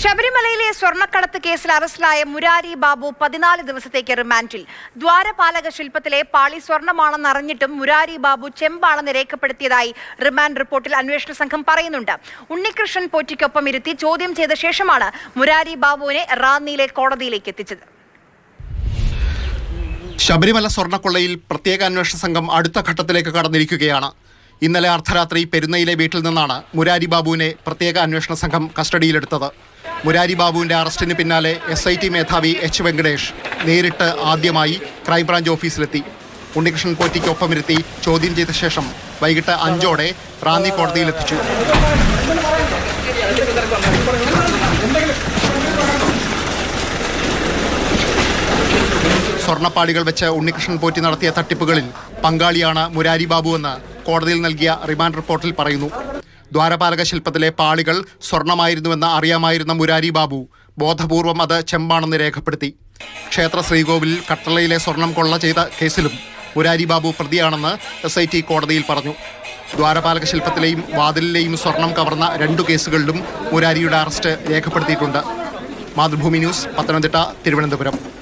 ശബരിമലയിലെ സ്വർണക്കടത്ത് കേസിൽ അറസ്റ്റിലായ മുരാരി ബാബു പതിനാല് ദിവസത്തേക്ക് റിമാൻഡിൽ. ദ്വാരപാലക ശില്പത്തിലെ പാളി സ്വർണമാണെന്ന് അറിഞ്ഞിട്ടും മുരാരി ബാബു ചെമ്പാണെന്ന് രേഖപ്പെടുത്തിയതായി റിമാൻഡ് റിപ്പോർട്ടിൽ അന്വേഷണ സംഘം പറയുന്നുണ്ട്. ഉണ്ണികൃഷ്ണൻ പോറ്റിക്കൊപ്പം ഇരുത്തി ചോദ്യം ചെയ്ത ശേഷമാണ് മുരാരി ബാബുവിനെ റാന്നിയിലെ കോടതിയിലേക്ക് എത്തിച്ചത്. ശബരിമല സ്വർണക്കൊള്ളയിൽ പ്രത്യേക അന്വേഷണ സംഘം അടുത്ത ഘട്ടത്തിലേക്ക് കടന്നിരിക്കുകയാണ്. ഇന്നലെ അർദ്ധരാത്രി പെരുന്നയിലെ വീട്ടിൽ നിന്നാണ് മുരാരി ബാബുവിനെ പ്രത്യേക അന്വേഷണ സംഘം കസ്റ്റഡിയിലെടുത്തത്. മുരാരി ബാബുവിന്റെ അറസ്റ്റിന് പിന്നാലെ എസ് ഐ ടി മേധാവി എച്ച് വെങ്കടേഷ് നേരിട്ട് ആദ്യമായി ക്രൈംബ്രാഞ്ച് ഓഫീസിലെത്തി. ഉണ്ണികൃഷ്ണൻ പോറ്റിക്കൊപ്പമിരുത്തി ചോദ്യം ചെയ്ത ശേഷം വൈകിട്ട് അഞ്ചോടെ റാന്നി കോടതിയിലെത്തിച്ചു. സ്വർണപ്പാടികൾ വെച്ച് ഉണ്ണികൃഷ്ണൻ പോറ്റി നടത്തിയ തട്ടിപ്പുകളിൽ പങ്കാളിയാണ് മുരാരി ബാബു എന്ന് കോടതിയിൽ നൽകിയ റിമാൻഡ് റിപ്പോർട്ടിൽ പറയുന്നു. ദ്വാരപാലക ശില്പത്തിലെ പാളികൾ സ്വർണമായിരുന്നുവെന്ന് അറിയാമായിരുന്ന മുരാരി ബാബു ബോധപൂർവം അത് ചെമ്പാണെന്ന് രേഖപ്പെടുത്തി. ക്ഷേത്ര ശ്രീകോവിലിൽ കട്ടളയിലെ സ്വർണം കൊള്ള ചെയ്ത കേസിലും മുരാരി ബാബു പ്രതിയാണെന്ന് എസ് ഐ ടി കോടതിയിൽ പറഞ്ഞു. ദ്വാരപാലക ശില്പത്തിലെയും വാതിലിലെയും സ്വർണം കവർന്ന രണ്ടു കേസുകളിലും മുരാരിയുടെ അറസ്റ്റ് രേഖപ്പെടുത്തിയിട്ടുണ്ട്. മാതൃഭൂമി ന്യൂസ് പത്തനംതിട്ട തിരുവനന്തപുരം.